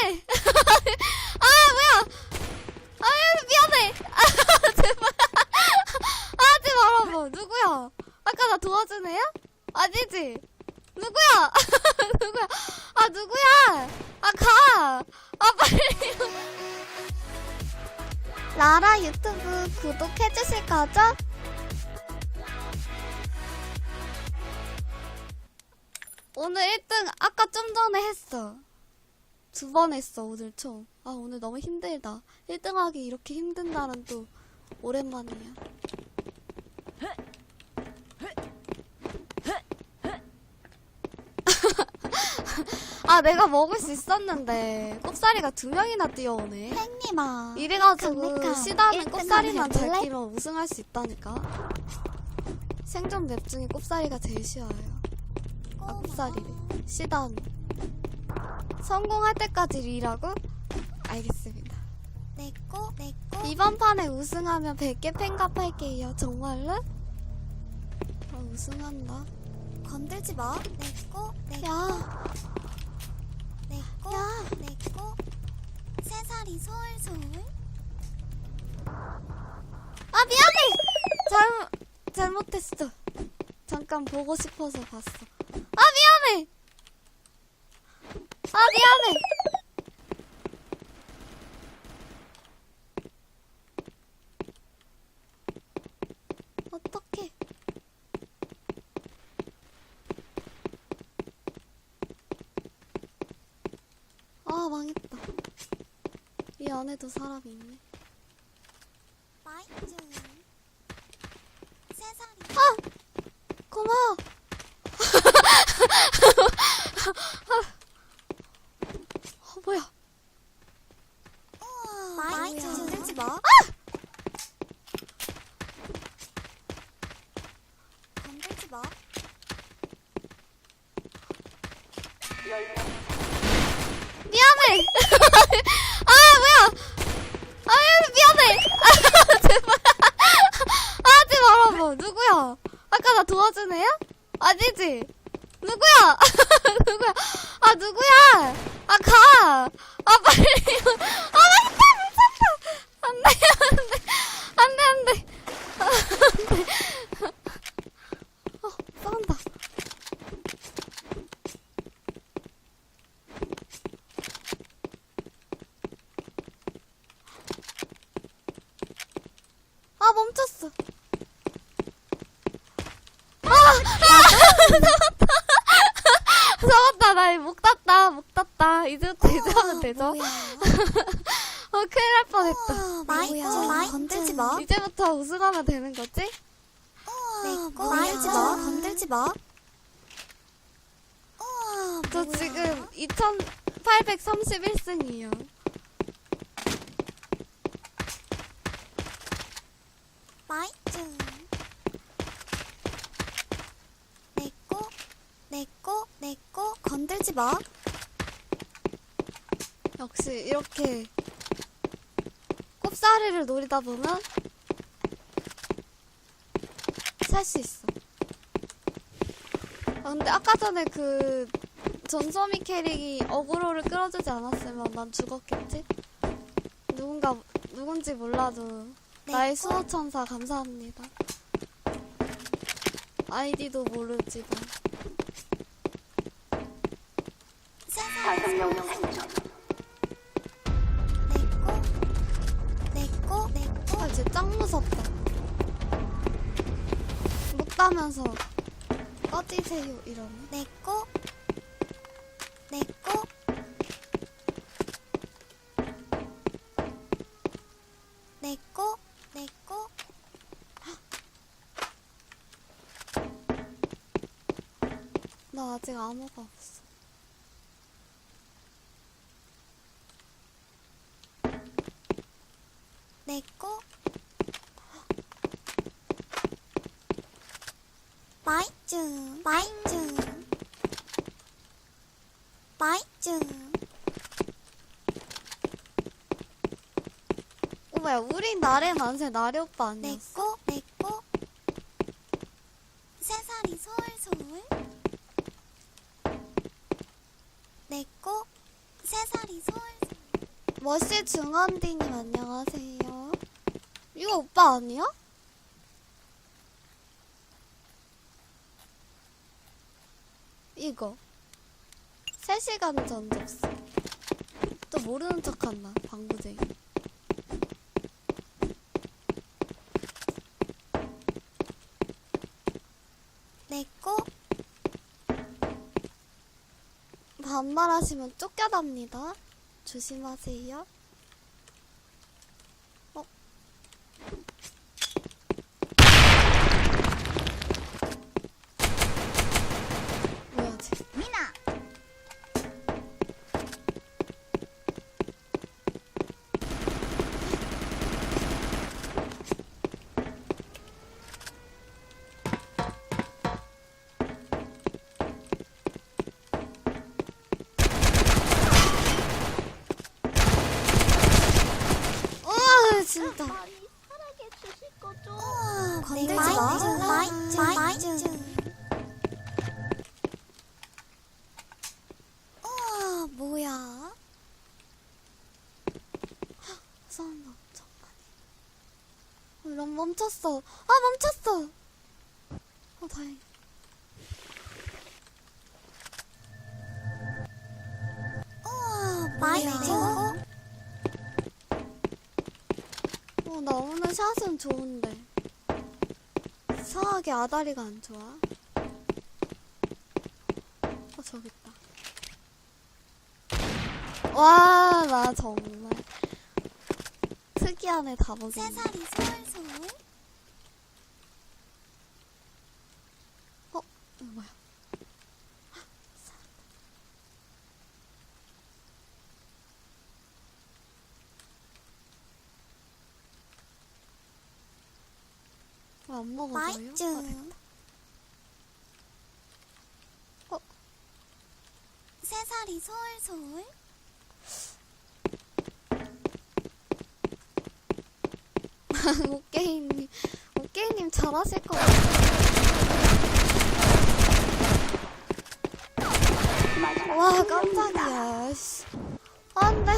미안해. 아, 뭐야. 아, 미안해. 아, 제발. 하지 말아봐. 누구야? 아까 나 도와준 애야? 아니지? 누구야? 누구야? 아, 누구야? 아, 가. 아, 빨리. 라라 유튜브 구독해주실 거죠? 오늘 1등 아까 좀 전에 했어. 두 번 했어, 오늘 총. 아, 오늘 너무 힘들다. 1등 하기 이렇게 힘든다는 또 오랜만이야. 아, 내가 먹을 수 있었는데, 꼽사리가 두 명이나 뛰어오네. 팬님아. 이래가지고 그러니까 시다는 1등 꼽사리만 한번 잘? 끼면 우승할 수 있다니까. 생존 맵 중에 꼽사리가 제일 쉬워요. 아, 꼽사리래. 시단. 성공할 때까지 일하고? 알겠습니다. 내꺼 내꺼 이번 판에 우승하면 100개 팬갑 할게요. 정말로? 아, 우승한다. 건들지 마. 내꺼 내꺼 야, 내꺼 내꺼 새살이 솔솔. 아, 미안해! 잘못, 잘못했어. 잠깐 보고 싶어서 봤어. 아, 미안해! 아, 미안해! 어떡해. 아, 망했다. 이 안에도 사람이 있네. 마이쮸. 새살이 아! 고마워. 어, 뭐야? 우와. 마이쮸. 건들지 마. 건들지 마. 미안해. 아, 뭐야? 아, 미안해. 아, 제발. 하지 말아봐. 누구야? 아까 나 도와준 애야? 누구야? 누구야? 아, 누구야? 아, 가. 아, 빨리. 아, 맞다. 미쳤다. 안 돼, 안 돼. 안 돼, 안 돼. 아, 안 돼. 어, 싸운다. 아 멈췄어. 아, 아 잡았다. 잡았다. 나목 땄다. 목 땄다. 이제부터 이제 하면 되죠? 뭐야? 어 큰일 날 뻔했다. 우와, 마이쮸. 뭐야. 마이쮸. 건들지 마. 이제부터 우승하면 되는 거지? 내꺼. 건들지 마. 건들지 마. 저? 지금 2831승이에요. 마이쮸. 내꺼 내꺼 내꺼 건들지 마. 역시 이렇게 꼽사리를 노리다 보면 살 수 있어. 아, 근데 아까 전에 그 전소미 캐릭이 어그로를 끌어주지 않았으면 난 죽었겠지? 누군가 누군지 몰라도 나의 내꺼? 수호천사 감사합니다. 아이디도 모르지만 세상에 내꺼 내꺼 내꺼 아, 쟤짱 무섭다. 못 따면서 꺼지세요 이러네. 내꺼 내꺼 내꺼 내꺼 나 아직 암호가 없어. 내꺼 마이쮸 마이쮸 마이쮸 오마야, 우린 나래 만세 나래 오빠 아니었어? 내꺼 내꺼 새살이 솔솔 내꺼 새살이 솔솔 머시 중원디님 안녕하세요. 이거 오빠 아니야? 이거 3시간 전 접수. 또 모르는 척 한다, 방구쟁이. 내꺼 반말하시면 쫓겨납니다. 조심하세요. 많이. 어, 럼 멈췄어. 아, 멈췄어! 어, 다행. 우와 마이쮸 어, 나 오늘 샷은 좋은데. 이상하게 아다리가 안 좋아. 어, 저기 있다. 와, 나 정말. 특이한 애다 보겠네. 새살이 솔 솔 어, 이거 뭐야? 왜안 먹어줘요? 아. 어? 새살이 솔솔 오케이님, 오케이님 잘하실 것 같아. 와, 깜짝이야. 씨. 안 돼.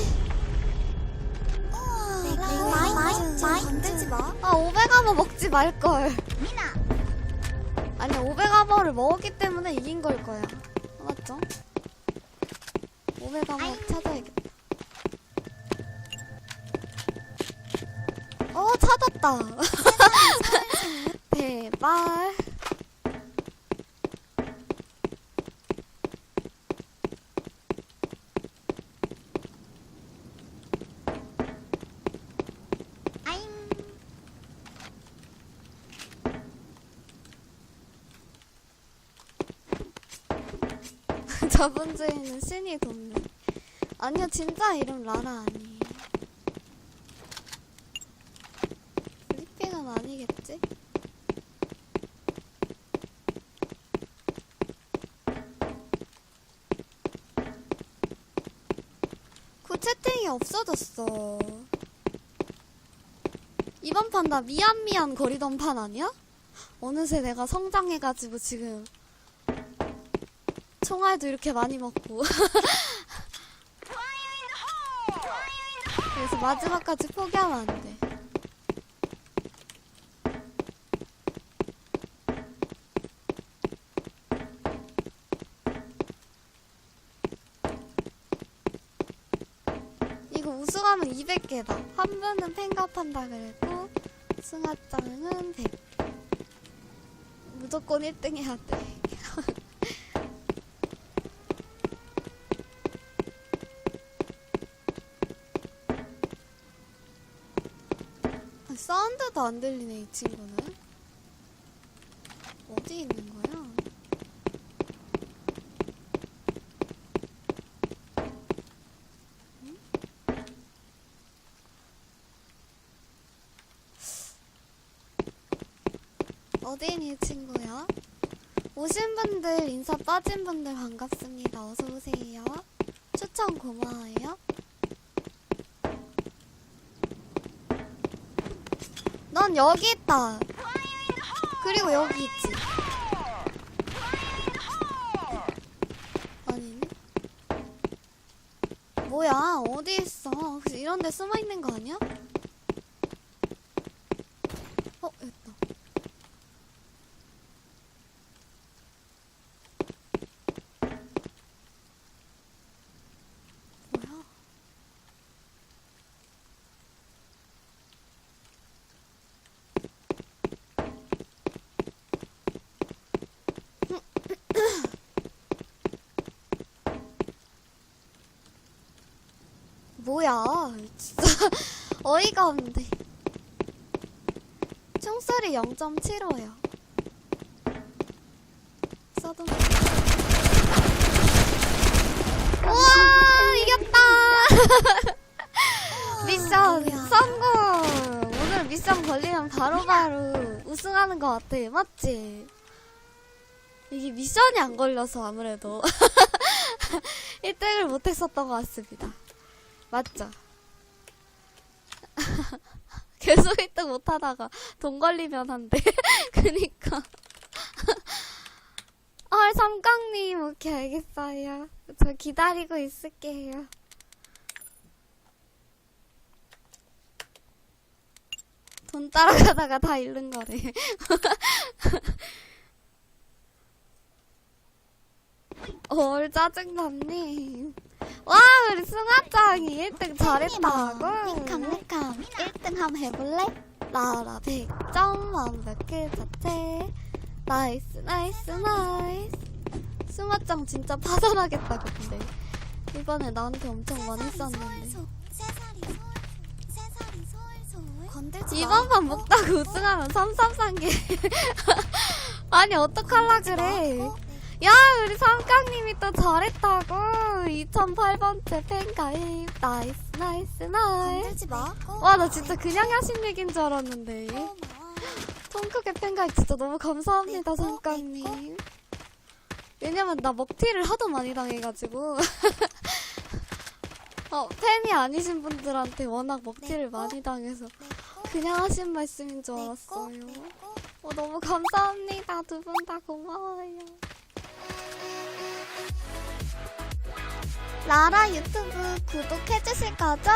우와 마이쮸 마이쮸 건들지 마. 아, 오베가모 먹지 말걸. 미나 아니, 오베가모를 먹었기 때문에 이긴 걸 거야. 맞죠? 오베가모 찾아야겠다. 찾았다. 대박. 저번 주에는 신이 돕네. 아니요, 진짜 이름 라라 아니에 아니겠지? 그 채팅이 없어졌어. 이번 판 나 미안 미안 거리던 판 아니야? 어느새 내가 성장해가지고 지금 총알도 이렇게 많이 먹고 그래서 마지막까지 포기하면 안 돼. 200개다. 한 분은 팬갑한다 그랬고 승하장은 100. 무조건 1등 해야 돼. 아, 사운드도 안 들리네 이 친구는 어디 있는 거야? 응? 어디 있니 이 친구야? 오신 분들 인사 빠진 분들 반갑습니다. 어서 오세요. 추천 고마워요. 넌 여기 있다. 그리고 여기 있지. 아니네. 뭐야 어디 있어 이런 데 숨어 있는 거 아니야? 어 있다 뭐야 뭐야 진짜 어이가 없네 총소리 0.75요. 써도 우와 이겼다! 미션. 성공! 오늘 미션 걸리면 바로 바로 우승하는 것 같아. 맞지? 이게 미션이 안 걸려서 아무래도. 1등을 못했었던 것 같습니다. 맞죠? 계속 1등 못하다가 돈 걸리면 한대. 그니까. 헐, 삼강님, 오케이, 알겠어요. 저 기다리고 있을게요. 돈 따라가다가 다 잃는 거래. 헐, 짜증났네. 와, 우리 승아짱이 1등 잘했다고. 닉감 닉감 1등 한번 해볼래? 라라 100점 완벽 그 자체 나이스 나이스 나이스 승아짱 진짜 파산하겠다 근데 이번에 나한테 엄청 많이 썼는데 이번만 먹다가 우승하면 33상계 아니 어떡할라 그래 야 우리 삼강님이 또 잘했다고 2008번째 팬가입 나이스 나이스 나이스 건들지 마와나 진짜 그냥 하신 얘기인 줄 알았는데. 통크게 팬가입 진짜 너무 감사합니다, 삼깡님. 왜냐면 나 먹튀를 하도 많이 당해가지고. 어, 팬이 아니신 분들한테 워낙 먹튀를? 많이 당해서 그냥 하신 말씀인 줄 알았어요. 어, 너무 감사합니다. 두 분 다 고마워요. 라라 유튜브 구독해주실 거죠?